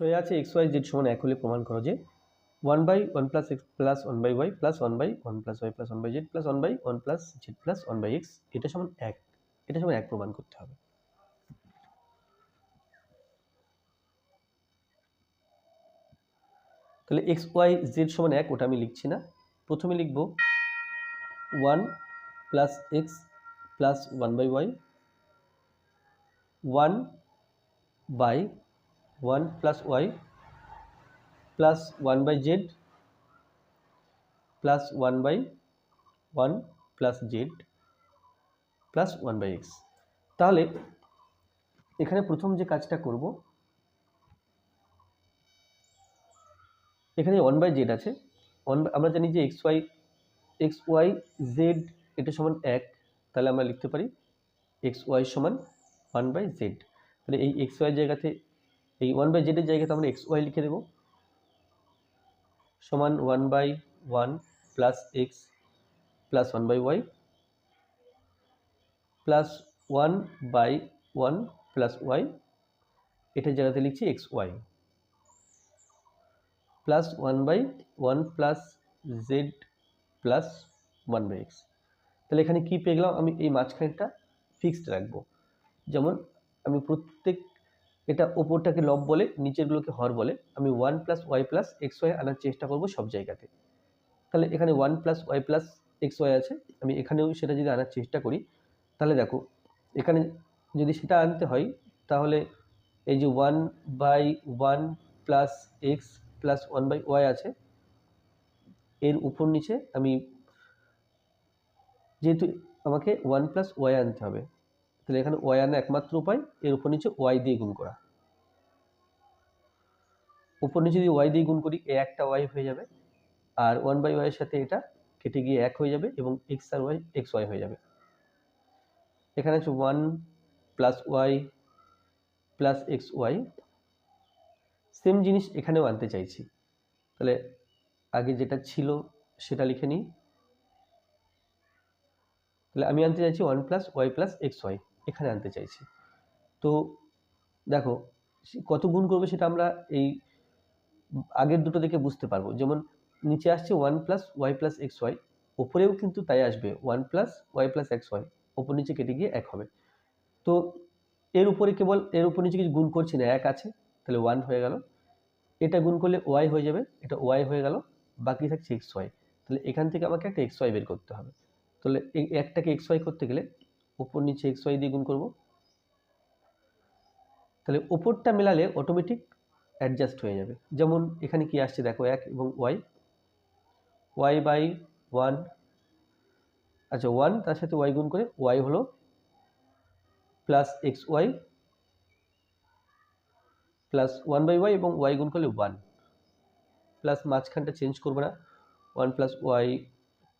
ছয় আছে x Y Z সমান এক হলে প্রমাণ করো যে one by one plus x plus one by y plus one by one plus y plus one by z plus one by one plus z plus one by x এটা সমান এক। এটা সমান এক প্রমাণ করতে হবে। তাহলে এক্স ওয়াই জেড সমান এক, ওটা আমি লিখছি না। প্রথমে লিখব one plus x plus one by y one by one plus y plus one by z plus one by one plus z plus one by x. তাহলে এখানে প্রথম যে কাজটা করব, এখানে ওয়ান বাই জেড আছে। ওয়ান আমরা জানি যে x y x y z এটা সমান এক, তাহলে আমরা লিখতে পারি এক্স ওয়াই সমান ওয়ান বাই জেড। তাহলে এই এক্স ওয়াই জায়গাতে এই ওয়ান বাই জেডের জায়গাতে আমরা এক্স ওয়াই লিখে দেব। সমান one by one plus x plus one by y plus one by one plus y এটার জায়গাতে লিখছি x y plus one by one plus z plus one by x তাহলে এখানে কী পেয়ে গেলাম? আমি এই মাঝখানেরটা ফিক্সড রাখব। যেমন আমি প্রত্যেক এটা ওপরটাকে লব বলে, নিচেরগুলোকে হর বলে। আমি one plus y plus x y আনার চেষ্টা করব সব জায়গাতে। তাহলে এখানে one plus y plus x y আছে। আমি এখানেও সেটা যদি আনার চেষ্টা করি, তাহলে দেখো, এখানে যদি সেটা আনতে হয়, তাহলে এই যে one by one plus x plus one by y আছে, এর উপর নিচে আমি যেহেতু আমাকে ওয়ান প্লাস ওয়াই আনতে হবে তাহলে এখানে ওয়াই আনা একমাত্র উপায়, এর উপর নিচে ওয়াই দিয়ে গুণ করা। উপর নিচে যদি ওয়াই দিয়ে গুণ করি এ একটা ওয়াই হয়ে যাবে, আর ওয়ান বাই ওয়াইয়ের সাথে এটা কেটে গিয়ে এক হয়ে যাবে এবং এক্স আর ওয়াই এক্স ওয়াই হয়ে যাবে। এখানে আছে one plus y plus x y same জিনিস এখানেও আনতে চাইছি। তাহলে আগে যেটা ছিল সেটা লিখে নিই। তাহলে আমি আনতে চাইছি one plus y plus x y এখানে আনতে চাইছি। তো দেখো কত গুণ করবে সেটা আমরা এই আগের দুটো দেখে বুঝতে পারব। যেমন নিচে আসছে one plus y plus x y ওপরেও কিন্তু তাই আসবে one plus y plus x y ওপর নিচে কেটে গিয়ে এক হবে। তো এর উপরে কেবল এর উপর নিচে কিছু গুণ করছি না, এক আছে, তাহলে ওয়ান হয়ে গেল। এটা গুণ করলে ওয়াই হয়ে যাবে, এটা ওয়াই হয়ে গেল, বাকি থাকছে এক্স ওয়াই তাহলে এখান থেকে আমাকে একটা এক্স ওয়াই বের করতে হবে। তাহলে এই একটাকে এক্স ওয়াই করতে গেলে ওপর নিচে এক্স ওয়াই দিয়ে গুণ করব। তাহলে ওপরটা মেলালে অটোমেটিক অ্যাডজাস্ট হয়ে যাবে। যেমন এখানে কি আসছে দেখো এক এবং ওয়াই ওয়াই বাই ওয়ান আচ্ছা ওয়ান তার সাথে ওয়াই গুণ করে ওয়াই হলো plus x y plus one by y এবং ওয়াই গুণ করলে ওয়ান প্লাস মাঝখানটা চেঞ্জ করব না। One plus y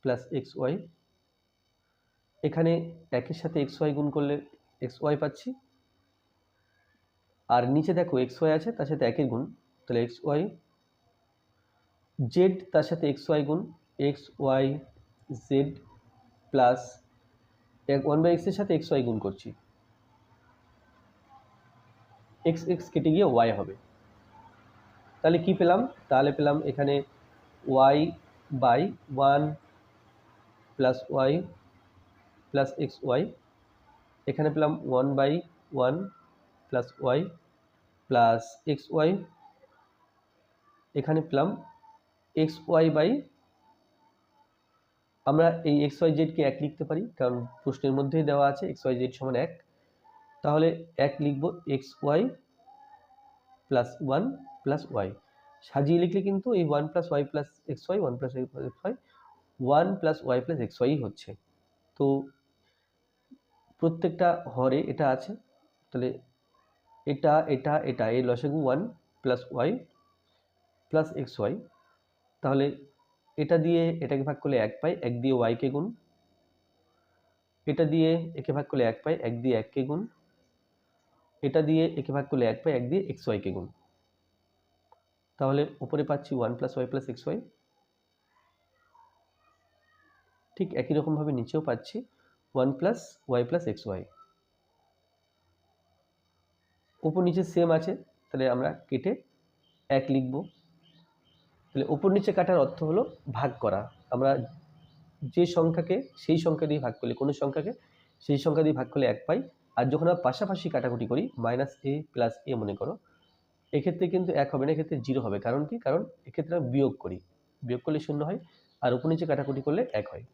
plus x y এখানে একের সাথে এক্স ওয়াই গুণ করলে এক্স ওয়াই পাচ্ছি। আর নিচে দেখো এক্স ওয়াই আছে, তার সাথে একের গুণ, তাহলে এক্স ওয়াই জেড তার সাথে এক্স ওয়াই গুণ x y z plus one by এক্সের সাথে এক্স ওয়াই গুণ করছি। এক্স এক্স কেটে গিয়ে ওয়াই হবে। তাহলে কি পেলাম? তাহলে পেলাম এখানে y by one plus y plus x y এখানে পেলাম one by one plus y plus x y এখানে পেলাম এক্স ওয়াই বাই আমরা এই এক্স ওয়াই জেডকে এক লিখতে পারি, কারণ প্রশ্নের মধ্যেই দেওয়া আছে এক্স ওয়াই জেড সমান এক, তাহলে এক লিখব x y plus one plus y সাজিয়ে লিখলে কিন্তু এই one plus y plus x y one plus y plus x y one plus y plus x y হচ্ছে, তো প্রত্যেকটা হরে এটা আছে, তাহলে এটা এটা এটা, এই লসাগু one plus y plus x y তাহলে এটা দিয়ে এটাকে ভাগ করলে এক পাই, এক দিয়ে ওয়াইকে গুণ, এটা দিয়ে একে ভাগ করলে এক পাই, এক দিয়ে এককে গুণ, এটা দিয়ে একে ভাগ করলে এক পাই, এক দিয়ে এক্স ওয়াইকে গুণ। তাহলে উপরে পাচ্ছি one plus y plus x y ঠিক একই রকমভাবে নিচেও পাচ্ছি। One plus y plus x y. উপর নিচে সেম আছে, তাহলে আমরা কেটে এক লিখব। তাহলে উপর নিচে কাটার অর্থ হলো ভাগ করা। আমরা যে সংখ্যাকে সেই সংখ্যা দিয়ে ভাগ করলে, কোনো সংখ্যাকে সেই সংখ্যা দিয়ে ভাগ করলে এক পাই, আর যখন আমরা পাশাপাশি কাটাকুটি করি মাইনাস এ প্লাস এ মনে করো, এক্ষেত্রে কিন্তু এক হবে না, এক্ষেত্রে জিরো হবে। কারণ কি? কারণ এক্ষেত্রে আমরা বিয়োগ করি। বিয়োগ করলে শূন্য হয়, আর উপর নিচে কাটাকুটি করলে এক হয়।